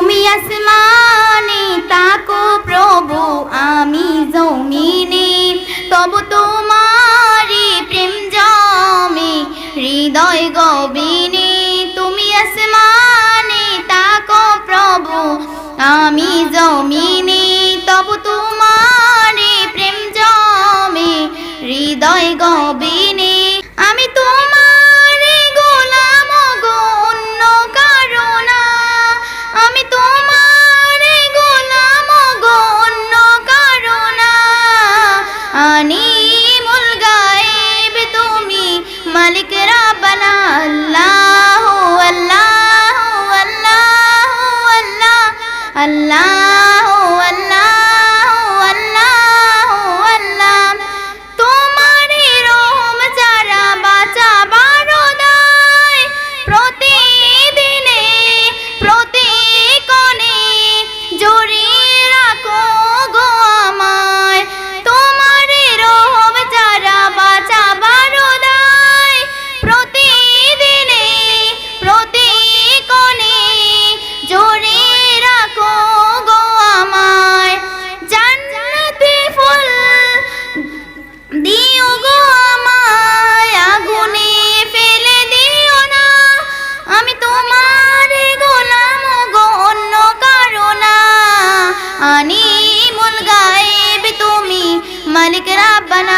তুমি আসমানে তাকো প্রভু, আমি জমিনে। তব তোমারি প্রেম জমে, হৃদয় গবিনে তুমি আসমানে তাকো প্রভু, আমি জমিনে। তব তোমারি তুমি মালিক রাব্বানা আল্লাহ আল্লাহ আল্লাহ আল্লাহ আল্লাহ আল্লাহ আনিমুল গায়েব তুমি মালিক রাব্বানা আল্লাহ